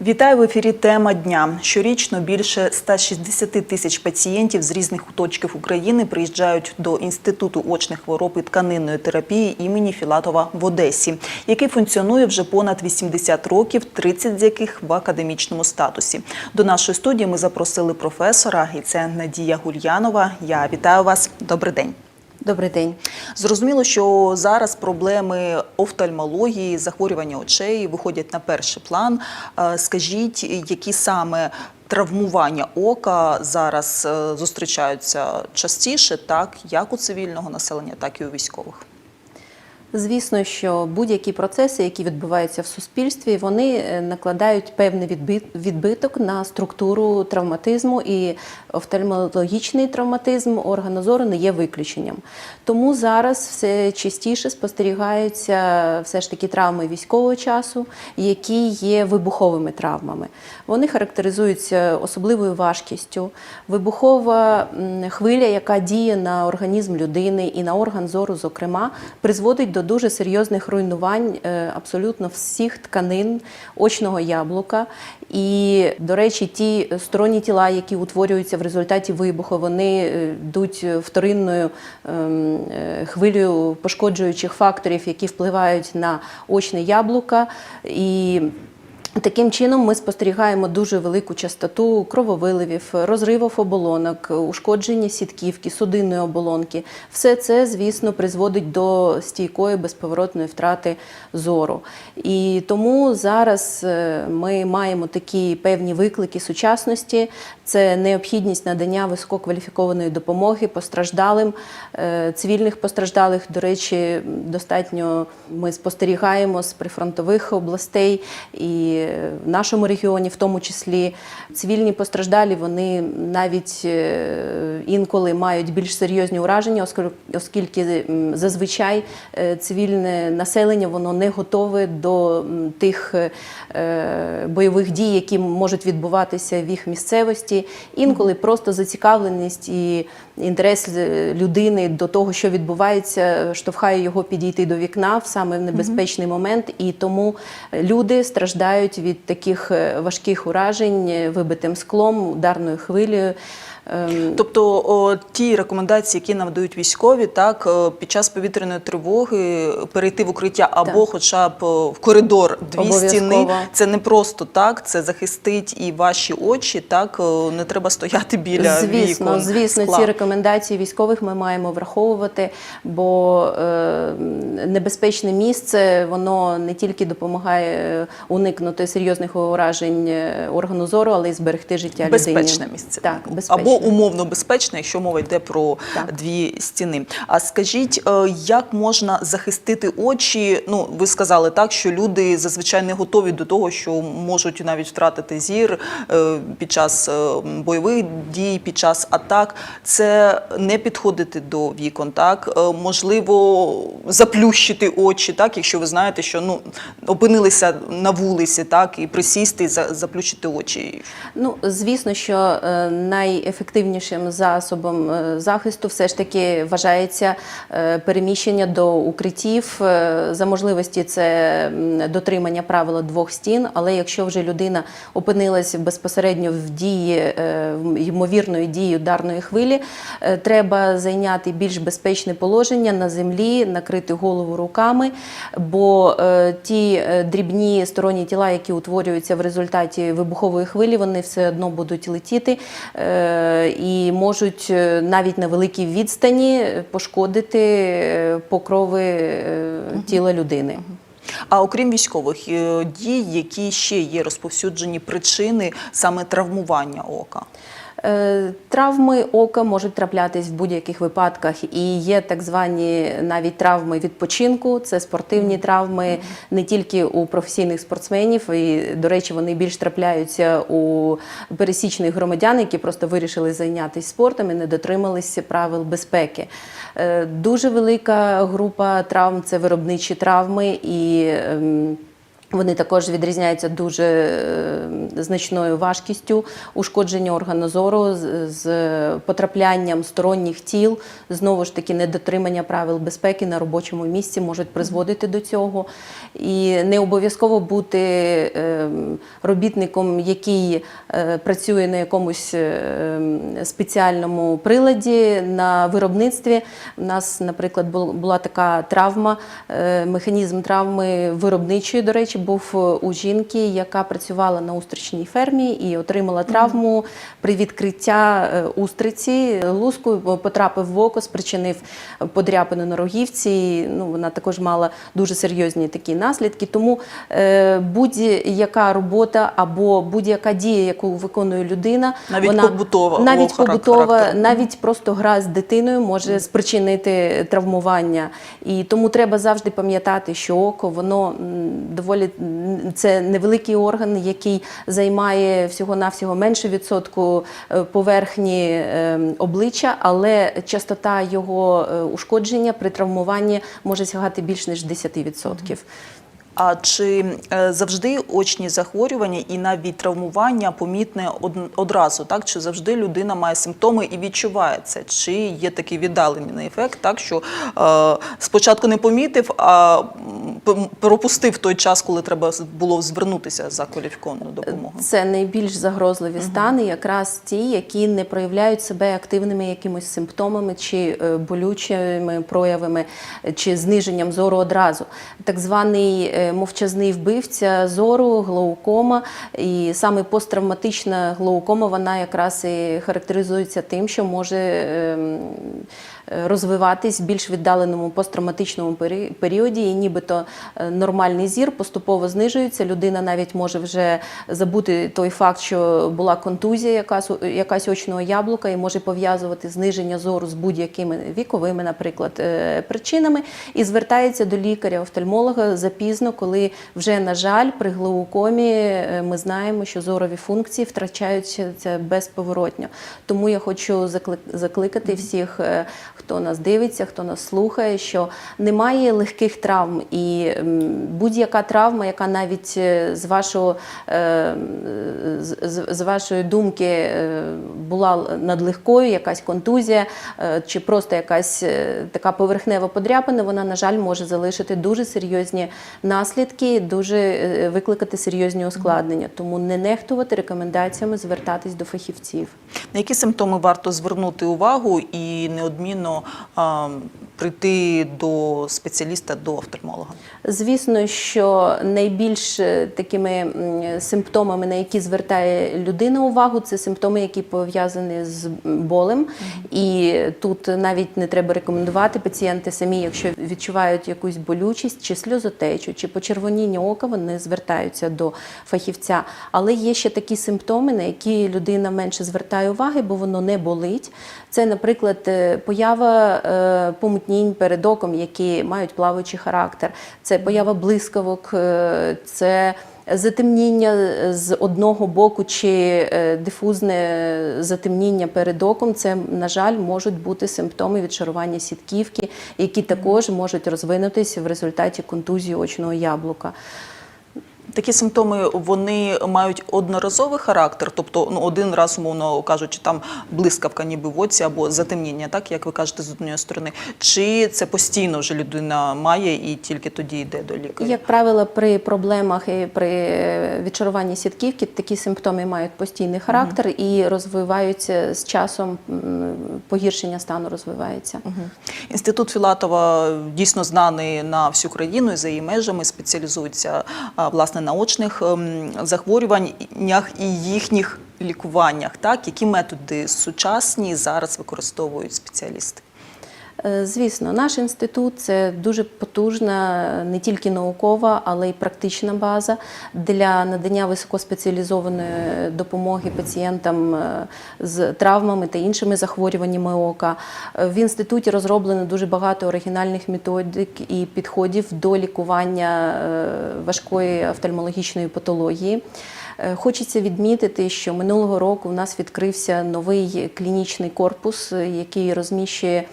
Вітаю в ефірі. Тема дня. Щорічно більше 160 тисяч пацієнтів з різних куточків України приїжджають до інституту очних хвороб і тканинної терапії імені Філатова в Одесі, який функціонує вже понад 80 років, 30 з яких в академічному статусі. До нашої студії ми запросили професора, і це Надія Гульянова. Я вітаю вас. Добрий день. Добрий день. Зрозуміло, що зараз проблеми офтальмології, захворювання очей виходять на перший план. Е, Скажіть, які саме травмування ока зараз е, зустрічаються частіше, так як у цивільного населення, так і у військових? Звісно, що будь-які процеси, які відбуваються в суспільстві, вони е, накладають певний відбиток на структуру травматизму, і офтальмологічний травматизм органу зору не є виключенням. Тому зараз все частіше спостерігаються все ж таки травми військового часу, які є вибуховими травмами. Вони характеризуються особливою важкістю. Вибухова хвиля, яка діє на організм людини і на орган зору, зокрема, призводить до дуже серйозних руйнувань е, абсолютно всіх тканин очного яблука. І, до речі, ті сторонні тіла, які утворюються в результаті вибуху, вони е, йдуть вторинною ем, е, хвилею пошкоджуючих факторів, які впливають на очне яблука. І Таким чином ми спостерігаємо дуже велику частоту крововиливів, розривів оболонок, ушкодження сітківки, судинної оболонки. Все це, звісно, призводить до стійкої безповоротної втрати зору. І тому зараз е, ми маємо такі певні виклики сучасності. Це необхідність надання висококваліфікованої допомоги постраждалим, е, цивільних постраждалих. До речі, достатньо ми спостерігаємо з прифронтових областей і в нашому регіоні, в тому числі цивільні постраждалі, вони навіть е, інколи мають більш серйозні ураження, оскільки- зазвичай е, цивільне населення воно не готове до тих е, бойових дій, які можуть відбуватися в їх місцевості. Інколи просто зацікавленість і інтерес е, людини до того, що відбувається, штовхає його підійти до вікна в саме в небезпечний момент, і тому люди страждають від таких е, важких уражень е, вибитим склом, ударною хвилею. Ем, Тобто о, ті рекомендації, які нам дають військові, так е, під час повітряної тривоги перейти в укриття або, Так. хоча б е, в коридор дві стіни, це не просто так, це захистить і ваші очі. Так е, не треба стояти біля Звісно, вікон. звісно, скла. ці рекомендації військових ми маємо враховувати, бо е, небезпечне місце воно не тільки допомагає уникнути серйозних уражень органу зору, але й зберегти життя людині. Безпечне місце Так, безпечне. або умовно безпечне, якщо мова йде про Так. дві стіни. А скажіть, е, як можна захистити очі? Ну, ви сказали так, що люди зазвичай не готові до того, що можуть навіть втратити зір е, під час е, бойових дій, під час атак. Це не підходити до вікон, так можливо, заплющити очі, так, якщо ви знаєте, що ну опинилися на вулиці, так і присісти, за- заплющити очі. Ну, звісно, що е, найефективнішим засобом е, захисту все ж таки вважається е, переміщення до укриттів. Е, За можливості це дотримання правила двох стін. Але якщо вже людина опинилась безпосередньо в дії ймовірної дії ударної хвилі, треба зайняти більш безпечне положення на землі, накрити голову руками, бо ті дрібні сторонні тіла, які утворюються в результаті вибухової хвилі, вони все одно будуть летіти і можуть е, навіть на великій відстані пошкодити е, покрови е, тіла людини. А окрім військових е, дій, які ще є розповсюджені причини саме травмування ока? Е, Травми ока можуть траплятись в будь-яких випадках, і є так звані навіть травми відпочинку. Це спортивні травми не тільки у професійних спортсменів, і до речі, вони більш трапляються у пересічних громадян, які просто вирішили зайнятися спортом і не дотрималися правил безпеки. Е, Дуже велика група травм це виробничі травми і. Вони також відрізняються дуже е, значною важкістю, ушкодження органу зору з, потраплянням сторонніх тіл, знову ж таки, недотримання правил безпеки на робочому місці можуть призводити до цього. І не обов'язково бути е, робітником, який е, працює на якомусь спеціальному приладі на виробництві. У нас, наприклад, була така травма, механізм травми виробничої, до речі, був е, у жінки, яка працювала на устричній фермі і отримала травму при відкриття е, устриці. Луску потрапив в око, спричинив подряпину на рогівці. Ну, вона також мала дуже серйозні такі наслідки. Тому е, будь-яка робота або будь-яка дія, яку виконує людина, Навіть вона побутова, навіть побутова, навіть просто гра з дитиною може спричинити травмування. І тому треба завжди пам'ятати, що око воно доволі це невеликий орган, який займає всього-навсього менше відсотку е, поверхні е, обличчя, але частота його е, ушкодження при травмуванні може сягати більш ніж 10%. А чи е, завжди очні захворювання і навіть травмування помітне одразу, так? Чи завжди людина має симптоми і відчуває це? Чи є такий віддалений ефект, так що е, спочатку не помітив, а пропустив той час, коли треба було звернутися за кваліфікованою допомогою? Це найбільш загрозливі стани, якраз ті, які не проявляють себе активними якимось симптомами чи е, болючими проявами, е, чи зниженням зору одразу. Так званий е, мовчазний вбивця зору, глаукома, і саме посттравматична глаукома, вона якраз і характеризується тим, що може. Розвиватись в більш віддаленому посттравматичному пері- періоді, і нібито е, нормальний зір поступово знижується. Людина навіть може вже забути той факт, що була контузія, якась, якась очного яблука, і може пов'язувати зниження зору з будь-якими віковими, наприклад, е, причинами, і звертається до лікаря-офтальмолога запізно, коли вже, на жаль, при глаукомі е, ми знаємо, що зорові функції втрачаються безповоротньо. Тому я хочу закли- закликати всіх, хто нас дивиться, хто нас слухає, що немає легких травм, і будь-яка травма, яка навіть е, з вашого е, з, вашої думки е, була надлегкою, якась контузія чи просто якась така поверхнева подряпина, вона, на жаль, може залишити дуже серйозні наслідки, дуже викликати серйозні ускладнення. Тому не нехтувати рекомендаціями звертатись до фахівців. На які симптоми варто звернути увагу і неодмінно а, прийти до спеціаліста, до офтальмолога? Звісно, що найбільш е, такими симптомами, на які звертає людина увагу, це симптоми, які пов'язані з болем. І тут навіть не треба рекомендувати пацієнти самі, якщо відчувають якусь болючість, чи сльозотечу, чи почервоніння ока, вони звертаються до фахівця. Але є ще такі симптоми, на які людина менше звертає уваги, бо воно не болить. Це, наприклад, е, поява е, помутнінь перед оком, які мають плаваючий характер. Це поява блискавок, е, це затемніння з одного боку чи е, дифузне затемніння перед оком. Це, на жаль, можуть бути симптоми відшарування сітківки, які також можуть розвинутися в результаті контузії очного яблука. Такі симптоми вони мають одноразовий характер, тобто ну, один раз, умовно кажучи, там блискавка ніби в оці або затемніння, так як ви кажете, з однієї сторони, чи це постійно вже людина має і тільки тоді йде до лікаря? Як правило, при проблемах і при е, відчаруванні сітківки такі симптоми мають постійний характер і розвиваються з часом, погіршення стану розвивається. Інститут Філатова дійсно знаний на всю країну і за її межами спеціалізується власне на очних ем, захворюваннях і їхніх лікуваннях. Так, які методи сучасні зараз використовують спеціалісти? Е, Звісно, наш інститут це дуже потужна не тільки наукова, але й практична база для надання високоспеціалізованої допомоги пацієнтам е, з травмами та іншими захворюваннями ока. Е, В інституті розроблено дуже багато оригінальних методик і підходів до лікування важкої офтальмологічної патології. Хочеться відмітити, що минулого року у нас відкрився новий клінічний корпус, який розміщує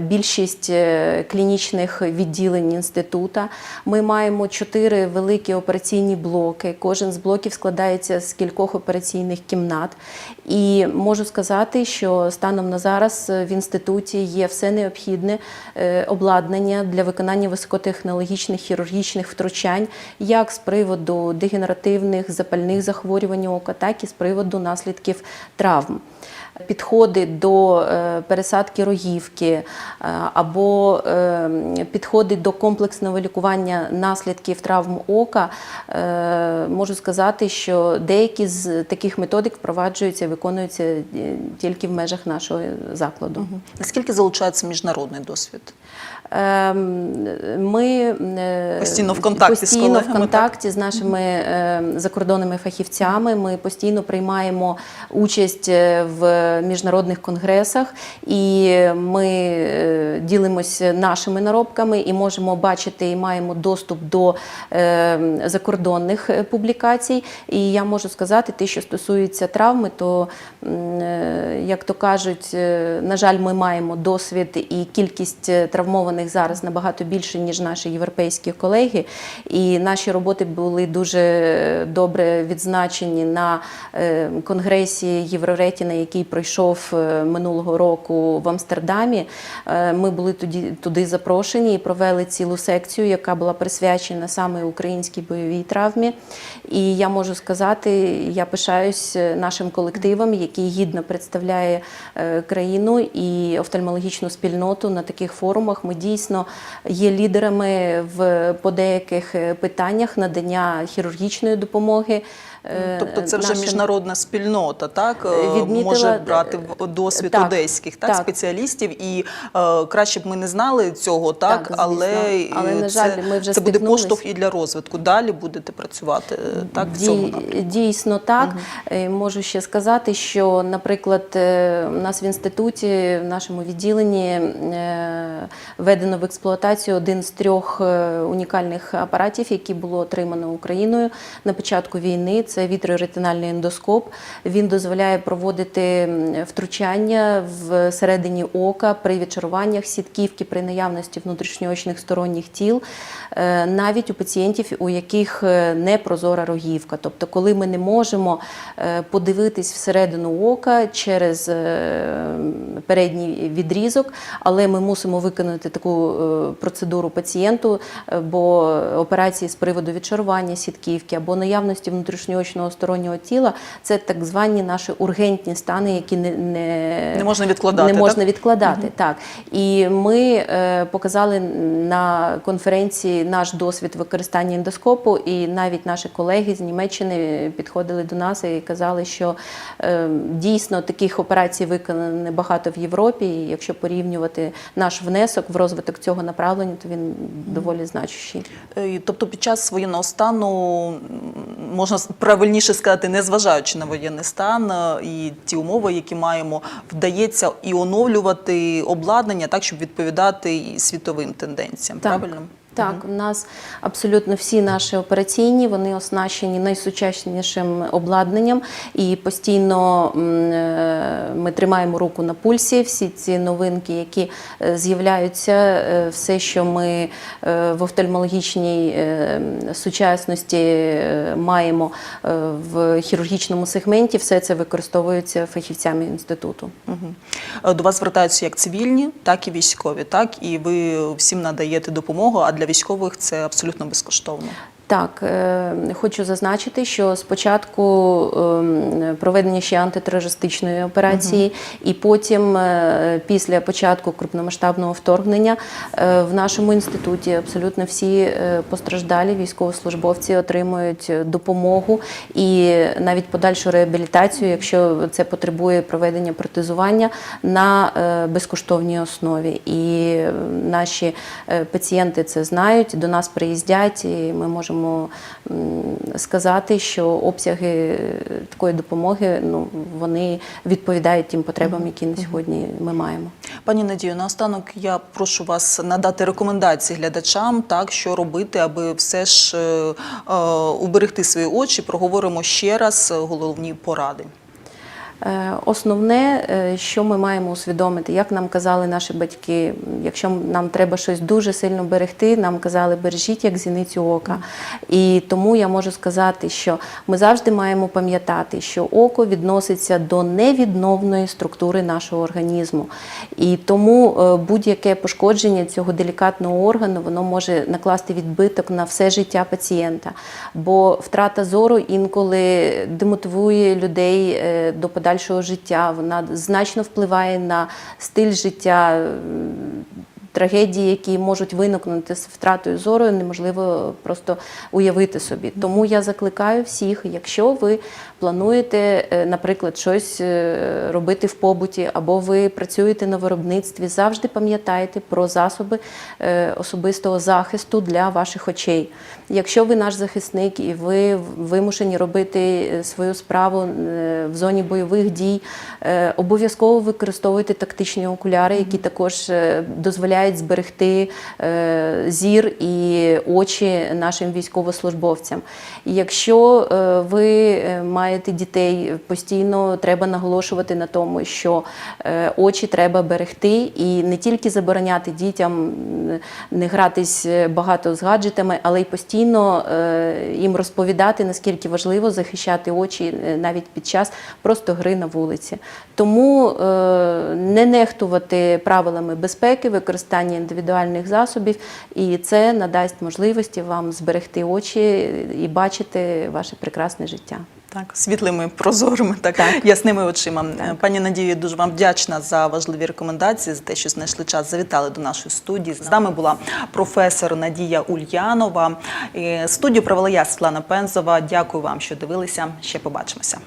більшість е, клінічних відділень інститута. Ми маємо чотири великі операційні блоки. Кожен з блоків складається з кількох операційних кімнат. І можу сказати, що станом на зараз в інституті є все необхідне е, обладнання для виконання високотехнологічних хірургічних втручань, як з приводу дегенеративних запальних захворювань ока, так і з приводу наслідків травм. Підходи до е, пересадки рогівки е, або е, підходи до комплексного лікування наслідків травм ока, можу сказати, що деякі з таких методик впроваджуються і виконуються тільки в межах нашого закладу. Наскільки залучається міжнародний досвід? Ем, Ми е, Постійно в контакті з постійно колегами, в контакті з нашими е, закордонними фахівцями. Ми постійно приймаємо участь е, в міжнародних конгресах, і ми е, ділимося нашими наробками і можемо бачити і маємо доступ до е, закордонних публікацій. І я можу сказати, те, що стосується травми, то як то кажуть, на жаль, ми маємо досвід і кількість е, травмованих зараз набагато більше, ніж наші європейські колеги. І наші роботи були дуже добре відзначені на е, конгресі Євроретіна, який пройшов е, минулого року в Амстердамі. Е, Ми були тоді туди запрошені і провели цілу секцію, яка була присвячена саме українській бойовій травмі. І я можу сказати, я пишаюсь нашим колективом, який гідно представляє країну і офтальмологічну спільноту на таких форумах. Ми дійсно є лідерами в по деяких е, питаннях надання хірургічної допомоги. е, Тобто це вже нашим- міжнародна спільнота, так е, Відмітила, може брати досвід так, одеських так, так. спеціалістів, і е, краще б ми не знали цього, так, Так, але. Але, на це, жаль, ми вже це буде поштовх і для розвитку. Далі будете працювати так в цьому напрямку. Дійсно так. Е, Можу ще сказати, що, наприклад, у нас в інституті, в нашому відділенні е, введено в експлуатацію один з трьох е, унікальних апаратів, які було отримано Україною на початку війни. Це вітроретинальний ендоскоп. Він дозволяє проводити втручання всередині ока при відчаруваннях сітківки при наявності внутрішньоочних сторонніх тіл, е, навіть у пацієнтів, у яких е, не прозора рогівка. Тобто, коли ми не можемо подивитись всередину ока через передній відрізок, але ми мусимо виконати таку е, процедуру пацієнту, е, бо операції з приводу відчарування сітківки або наявності внутрішньоочного стороннього тіла це так звані наші ургентні стани, які не, не, Не можна відкладати, Не можна так? відкладати, так. І ми е, показали на конференції наш досвід використання ендоскопу, і навіть наші колеги з Німеччини підходили до нас і казали, що дійсно таких операцій виконано небагато в Європі. І якщо порівнювати наш внесок в розвиток цього направлення, то він доволі значущий. Е, Тобто під час воєнного стану, можна правильніше сказати, не зважаючи на воєнний стан е, і ті умови, які маємо, вдається і оновлювати обладнання так, щоб відповідати світовим тенденціям. Так. Правильно? Так, у нас абсолютно всі наші операційні, вони оснащені найсучаснішим обладнанням, і постійно е, ми тримаємо руку на пульсі. Всі ці новинки, які е, з'являються, е, все, що ми в офтальмологічній сучасності маємо в хірургічному сегменті, все це використовується фахівцями інституту. Е, До вас звертаються як цивільні, так і військові, так і ви всім надаєте допомогу. А для військових це абсолютно безкоштовно. Так, е, хочу зазначити, що спочатку ем, проведення ще антитерористичної операції, і потім, е, після початку крупномасштабного вторгнення, е, в нашому інституті абсолютно всі постраждалі військовослужбовці отримують допомогу і навіть подальшу реабілітацію, якщо це потребує проведення протезування на безкоштовній основі. І наші пацієнти це знають, до нас приїздять, і ми можемо м, сказати, що обсяги е, такої допомоги ну, вони відповідають тим потребам, які на сьогодні ми маємо. Пані Надію, наостанок я прошу вас надати рекомендації глядачам, так що робити, аби все ж е, е, уберегти свої очі. Проговоримо ще раз головні поради. Е, Основне, е, що ми маємо усвідомити, як нам казали наші батьки, якщо нам треба щось дуже сильно берегти, нам казали бережіть як зіницю ока. І тому я можу сказати, що ми завжди маємо пам'ятати, що око відноситься до невідновної структури нашого організму. І тому е, будь-яке пошкодження цього делікатного органу воно може накласти відбиток на все життя пацієнта. Бо втрата зору інколи демотивує людей до подальшого життя. Вона значно впливає на стиль життя. Трагедії, які можуть виникнути з втратою зору, неможливо просто уявити собі. Тому я закликаю всіх, якщо ви плануєте, е, наприклад, щось е, робити в побуті, або ви працюєте на виробництві, завжди пам'ятайте про засоби е, особистого захисту для ваших очей. Якщо ви наш захисник і ви вимушені робити свою справу в зоні бойових дій, обов'язково використовуйте тактичні окуляри, які також е, дозволяють зберегти е, зір і очі нашим військовослужбовцям. Якщо е, ви е, маєте дітей, постійно треба наголошувати на тому, що очі треба берегти і не тільки забороняти дітям не гратись багато з гаджетами, але й постійно їм розповідати, наскільки важливо захищати очі навіть під час просто гри на вулиці. Тому не нехтувати правилами безпеки, використання індивідуальних засобів, і це надасть можливості вам зберегти очі і бачити ваше прекрасне життя. Так, світлими, прозорими, так, Так. ясними очима. Пані Надію, дуже вам вдячна за важливі рекомендації, за те, що знайшли час, завітали до нашої студії. З нами була професор Надія Ульянова. Студію провела я Світлана Пензова. Дякую вам, що дивилися. Ще побачимося.